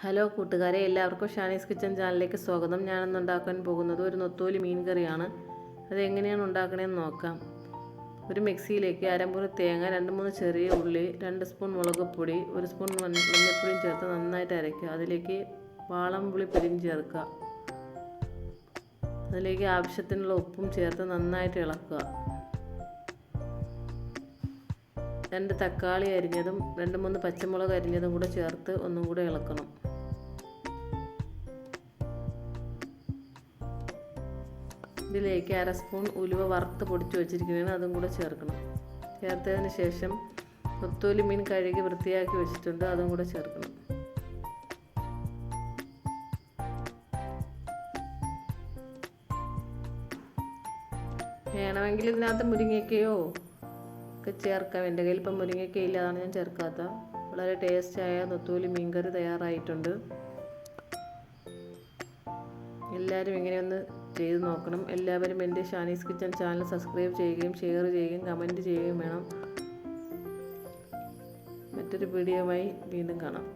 Hello കൂട്ടുകാരെ എല്ലാവർക്കും Shani's kitchen ചാനലിലേക്ക് സ്വാഗതം. ഞാനിന്ന് ഉണ്ടാക്കാൻ പോകുന്നത് ഒരു നൊത്തോലി മീൻ കറിയാണ്. അതെങ്ങനെയാണ് ഉണ്ടാക്കണതെന്ന് നോക്കാം. ഒരു മിക്സിയിലേക്ക് അരമുറി തേങ്ങ രണ്ട് മൂന്ന് ചെറിയ ഉള്ളി രണ്ട് സ്പൂൺ മുളക് പൊടി ഒരു സ്പൂൺ മഞ്ഞ മഞ്ഞൾപ്പൊടിയും ചേർത്ത് നന്നായിട്ട് അരയ്ക്കുക. അതിലേക്ക് വാളംപുളി പിരിഞ്ഞ് ചേർക്കുക. അതിലേക്ക് ആവശ്യത്തിനുള്ള ഉപ്പും ചേർത്ത് നന്നായിട്ട് ഇളക്കുക. രണ്ട് തക്കാളി അരിഞ്ഞതും രണ്ട് മൂന്ന് പച്ചമുളക് അരിഞ്ഞതും കൂടെ ചേർത്ത് ഒന്നും കൂടെ ഇളക്കണം. ഇതിലേക്ക് അര സ്പൂൺ ഉലുവ വറുത്ത് പൊടിച്ച് വെച്ചിരിക്കുന്നതാണ് അതും കൂടെ ചേർക്കണം. ചേർത്തതിന് ശേഷം കൊത്തോലി മീൻ കഴുകി വൃത്തിയാക്കി വെച്ചിട്ടുണ്ട് അതും കൂടെ ചേർക്കണം. വേണമെങ്കിൽ ഇതിനകത്ത് മുരിങ്ങയ്ക്കയോ ഒക്കെ ചേർക്കാം. എന്റെ കയ്യിൽ ഇപ്പം മുരിങ്ങയ്ക്ക ഇല്ല അതാണ് ഞാൻ ചേർക്കാത്ത. വളരെ ടേസ്റ്റായ നൊത്തോലി മീൻകറി തയ്യാറായിട്ടുണ്ട്. എല്ലാവരും ഇങ്ങനെ ഒന്ന് ചെയ്ത് നോക്കണം. എല്ലാവരും എന്റെ ഷാനീസ് കിച്ചൻ ചാനൽ സബ്സ്ക്രൈബ് ചെയ്യുകയും ഷെയർ ചെയ്യുകയും കമന്റ് ചെയ്യുകയും വേണം. മറ്റൊരു വീഡിയോയുമായി വീണ്ടും കാണാം.